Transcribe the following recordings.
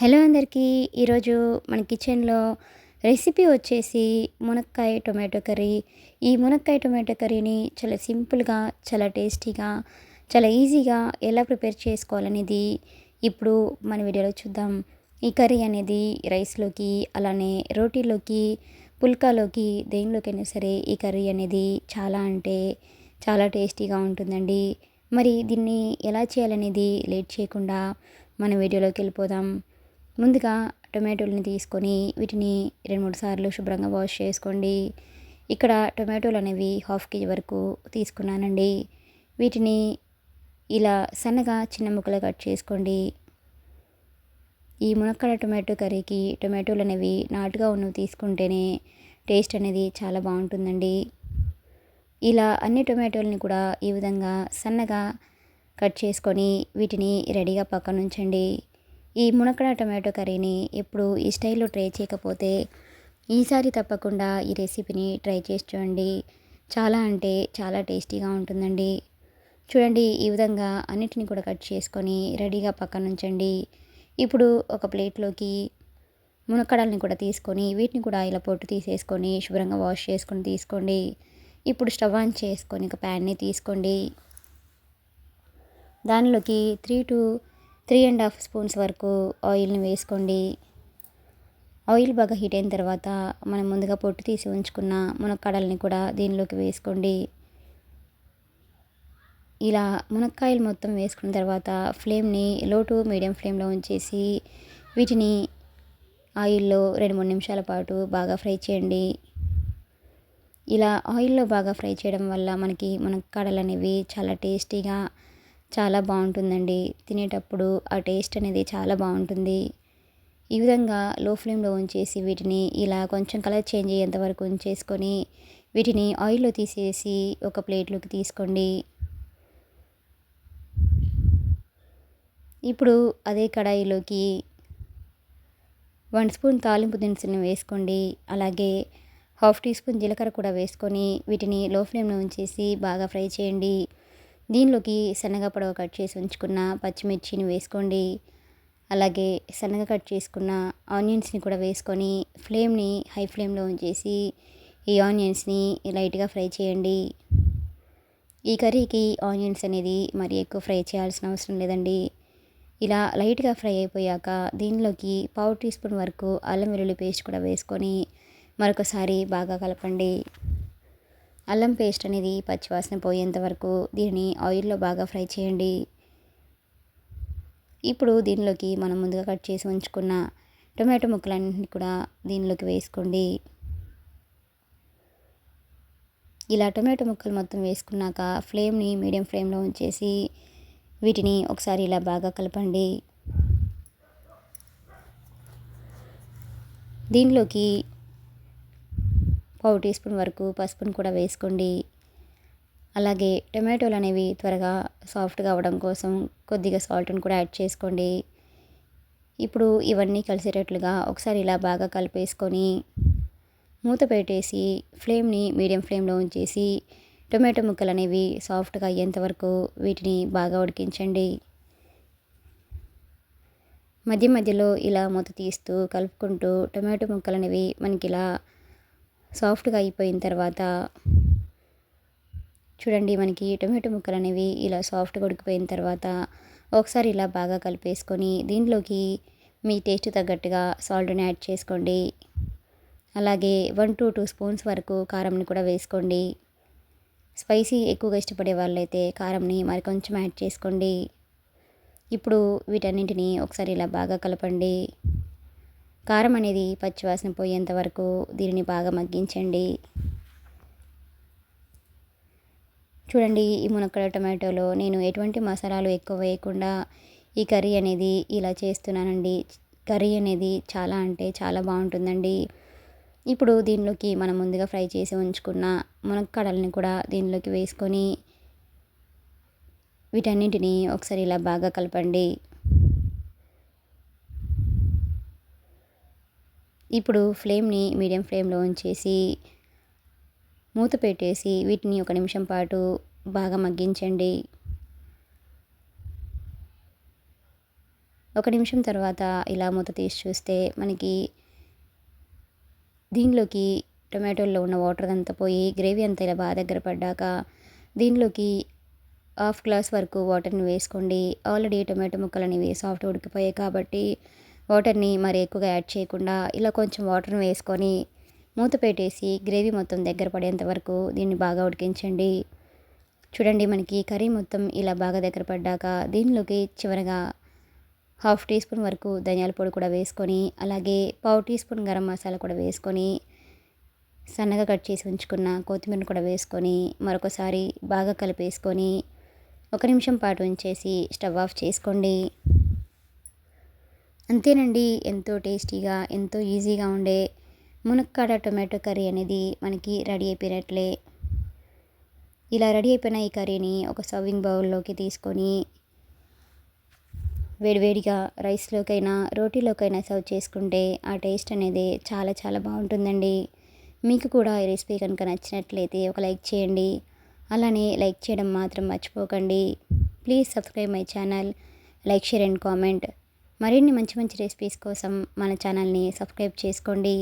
Hello అందరికీ. ఈరోజు మన కిచెన్లో రెసిపీ వచ్చేసి మునక్కాయ టొమాటో కర్రీ. ఈ మునక్కాయ టొమాటో కర్రీని చాలా సింపుల్గా చాలా టేస్టీగా చాలా ఈజీగా ఎలా ప్రిపేర్ చేసుకోవాలనేది ఇప్పుడు మన వీడియోలో చూద్దాం. ఈ కర్రీ అనేది రైస్లోకి అలానే రోటీలోకి పుల్కాలోకి దేనిలోకైనా సరే ఈ కర్రీ అనేది చాలా అంటే చాలా టేస్టీగా ఉంటుందండి. మరి దీన్ని ఎలా చేయాలనేది లేట్ చేయకుండా మన వీడియోలోకి వెళ్ళిపోదాం. ముందుగా టొమాటోలని తీసుకొని వీటిని రెండు మూడు సార్లు శుభ్రంగా వాష్ చేసుకోండి. ఇక్కడ టొమాటోలు అనేవి హాఫ్ కేజీ వరకు తీసుకున్నానండి. వీటిని ఇలా సన్నగా చిన్న ముక్కలు కట్ చేసుకోండి. ఈ మునక్కడ టొమాటో కర్రీకి టొమాటోలు అనేవి నాటుగా ఉన్నవి తీసుకుంటేనే టేస్ట్ అనేది చాలా బాగుంటుందండి. ఇలా అన్ని టొమాటోలని కూడా ఈ విధంగా సన్నగా కట్ చేసుకొని వీటిని రెడీగా పక్కన ఉంచండి ఈ మునక్కడ టొమాటో కర్రీని ఎప్పుడు ఈ స్టైల్లో ట్రై చేయకపోతే ఈసారి తప్పకుండా ఈ రెసిపీని ట్రై చేసి చూడండి. చాలా అంటే చాలా టేస్టీగా ఉంటుందండి. చూడండి ఈ విధంగా అన్నిటిని కూడా కట్ చేసుకొని రెడీగా పక్కన ఉంచండి. ఇప్పుడు ఒక ప్లేట్లోకి మునక్కడల్ని కూడా తీసుకొని వీటిని కూడా ఇలా పొట్టు తీసేసుకొని శుభ్రంగా వాష్ చేసుకొని తీసుకోండి. ఇప్పుడు స్టవ్ ఆన్ చేసుకొని ఒక ప్యాన్ని తీసుకోండి. దానిలోకి three to three and half spoons వరకు ఆయిల్ని వేసుకోండి. ఆయిల్ బాగా హీట్ అయిన తర్వాత మనం ముందుగా పొట్టు తీసి ఉంచుకున్న మునక్కాడల్ని కూడా దీనిలోకి వేసుకోండి. ఇలా మునక్కాయలు మొత్తం వేసుకున్న తర్వాత ఫ్లేమ్ని లో టు మీడియం ఫ్లేమ్లో ఉంచేసి వీటిని ఆయిల్లో రెండు మూడు నిమిషాల పాటు బాగా ఫ్రై చేయండి. ఇలా ఆయిల్లో బాగా ఫ్రై చేయడం వల్ల మనకి మునక్కాడలు అనేవి చాలా టేస్టీగా చాలా బాగుంటుందండి. తినేటప్పుడు ఆ టేస్ట్ అనేది చాలా బాగుంటుంది. ఈ విధంగా లో ఫ్లేమ్లో ఉంచేసి వీటిని ఇలా కొంచెం కలర్ చేంజ్ అయ్యేంత వరకు ఉంచేసుకొని వీటిని ఆయిల్లో తీసేసి ఒక ప్లేట్లోకి తీసుకోండి. ఇప్పుడు అదే కడాయిలోకి వన్ స్పూన్ తాలింపు దినుసును వేసుకోండి. అలాగే హాఫ్ టీ స్పూన్ జీలకర్ర కూడా వేసుకొని వీటిని లో ఫ్లేమ్లో ఉంచేసి బాగా ఫ్రై చేయండి. దీనిలోకి సన్నగా పొడవ కట్ చేసి ఉంచుకున్న పచ్చిమిర్చిని వేసుకోండి. అలాగే సన్నగా కట్ చేసుకున్న ఆనియన్స్ని కూడా వేసుకొని ఫ్లేమ్ని హై ఫ్లేమ్లో ఉంచేసి ఈ ఆనియన్స్ని లైట్గా ఫ్రై చేయండి. ఈ కర్రీకి ఆనియన్స్ అనేది మరి ఎక్కువ ఫ్రై చేయాల్సిన అవసరం లేదండి. ఇలా లైట్గా ఫ్రై అయిపోయాక దీనిలోకి పావు టీ స్పూన్ వరకు అల్లం వెల్లుల్లి పేస్ట్ కూడా వేసుకొని మరొకసారి బాగా కలపండి. అల్లం పేస్ట్ అనేది పచ్చివాసన పోయేంత వరకు దీనిని ఆయిల్లో బాగా ఫ్రై చేయండి. ఇప్పుడు దీనిలోకి మనం ముందుగా కట్ చేసి ఉంచుకున్న టొమాటో ముక్కలన్నింటినీ కూడా దీనిలోకి వేసుకోండి. ఇలా టొమాటో ముక్కలు మొత్తం వేసుకున్నాక ఫ్లేమ్ని మీడియం ఫ్లేమ్లో ఉంచేసి వీటిని ఒకసారి ఇలా బాగా కలపండి. దీనిలోకి పావు టీ స్పూన్ వరకు పసుపును కూడా వేసుకోండి. అలాగే టమాటోలు అనేవి త్వరగా సాఫ్ట్గా అవ్వడం కోసం కొద్దిగా సాల్ట్ను కూడా యాడ్ చేసుకోండి. ఇప్పుడు ఇవన్నీ కలిసేటట్లుగా ఒకసారి ఇలా బాగా కలిపేసుకొని మూత పెట్టేసి ఫ్లేమ్ని మీడియం ఫ్లేమ్లో ఉంచేసి టొమాటో ముక్కలు అనేవి సాఫ్ట్గా అయ్యేంత వరకు వీటిని బాగా ఉడికించండి. మధ్య మధ్యలో ఇలా మూత తీస్తూ కలుపుకుంటూ టొమాటో ముక్కలు అనేవి మనకి ఇలా సాఫ్ట్గా అయిపోయిన తర్వాత చూడండి మనకి టొమాటో ముక్కలు అనేవి ఇలా సాఫ్ట్గా ఉడికిపోయిన తర్వాత ఒకసారి ఇలా బాగా కలిపేసుకొని దీంట్లోకి మీ టేస్ట్ తగ్గట్టుగా సాల్ట్ని యాడ్ చేసుకోండి. అలాగే వన్ టు టూ స్పూన్స్ వరకు కారంని కూడా వేసుకోండి. స్పైసీ ఎక్కువగా ఇష్టపడే వాళ్ళైతే కారంని మరి కొంచెం యాడ్ చేసుకోండి. ఇప్పుడు వీటన్నింటినీ ఒకసారి ఇలా బాగా కలపండి. కారం అనేది పచ్చివాసన పోయేంత వరకు దీనిని బాగా మగ్గించండి. చూడండి ఈ మునక్కడ టమాటోలో నేను ఎటువంటి మసాలాలు ఎక్కువ వేయకుండా ఈ కర్రీ అనేది ఇలా చేస్తున్నానండి. కర్రీ అనేది చాలా అంటే చాలా బాగుంటుందండి. ఇప్పుడు దీనిలోకి మనం ముందుగా ఫ్రై చేసి ఉంచుకున్న మునక్కడల్ని కూడా దీనిలోకి వేసుకొని వీటన్నింటినీ ఒకసారి ఇలా బాగా కలపండి. ఇప్పుడు ఫ్లేమ్ని మీడియం ఫ్లేమ్లో ఉంచేసి మూత పెట్టేసి వీటిని ఒక నిమిషం పాటు బాగా మగ్గించండి. ఒక నిమిషం తర్వాత ఇలా మూత తీసి చూస్తే మనకి దీనిలోకి టొమాటోల్లో ఉన్న వాటర్ అంతా పోయి గ్రేవీ అంతా ఇలా బాగా దగ్గర పడ్డాక దీనిలోకి హాఫ్ గ్లాస్ వరకు వాటర్ని వేసుకోండి. ఆల్రెడీ టొమాటో ముక్కలు అనేవి సాఫ్ట్ ఉడికిపోయాయి కాబట్టి వాటర్ని మరి ఎక్కువగా యాడ్ చేయకుండా ఇలా కొంచెం వాటర్ని వేసుకొని మూత పెట్టేసి గ్రేవీ మొత్తం దగ్గర పడేంత వరకు దీన్ని బాగా ఉడికించండి. చూడండి మనకి కర్రీ మొత్తం ఇలా బాగా దగ్గర పడ్డాక దీనిలోకి చివరగా హాఫ్ టీ స్పూన్ వరకు ధనియాల పొడి కూడా వేసుకొని అలాగే పావు టీ స్పూన్ గరం మసాలా కూడా వేసుకొని సన్నగా కట్ చేసి ఉంచుకున్న కొత్తిమీరను కూడా వేసుకొని మరొకసారి బాగా కలిపేసుకొని ఒక నిమిషం పాటు ఉంచేసి స్టవ్ ఆఫ్ చేసుకోండి. అంతేనండి. ఎంతో టేస్టీగా ఎంతో ఈజీగా ఉండే మునక్కాడ టొమాటో కర్రీ అనేది మనకి రెడీ అయిపోయినట్లే. ఇలా రెడీ అయిపోయిన ఈ కర్రీని ఒక సర్వింగ్ బౌల్లోకి తీసుకొని వేడివేడిగా రైస్లోకైనా రోటీలోకైనా సర్వ్ చేసుకుంటే ఆ టేస్ట్ అనేది చాలా చాలా బాగుంటుందండి. మీకు కూడా ఈ రెసిపీ కనుక నచ్చినట్లయితే ఒక లైక్ చేయండి. అలానే లైక్ చేయడం మాత్రం మర్చిపోకండి. Please subscribe my channel. Like share and comment. మరిన్ని మంచి మంచి రెసిపీస్ కోసం మన ఛానల్ని సబ్స్క్రైబ్ చేసుకోండి.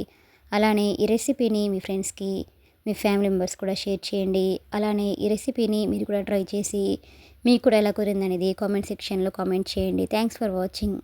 అలానే ఈ రెసిపీని మీ ఫ్రెండ్స్కి మీ ఫ్యామిలీ మెంబర్స్ కూడా షేర్ చేయండి. అలానే ఈ రెసిపీని మీరు కూడా ట్రై చేసి మీకు కూడా ఎలా కుదిరిందనేది కామెంట్ సెక్షన్లో కామెంట్ చేయండి. Thanks for watching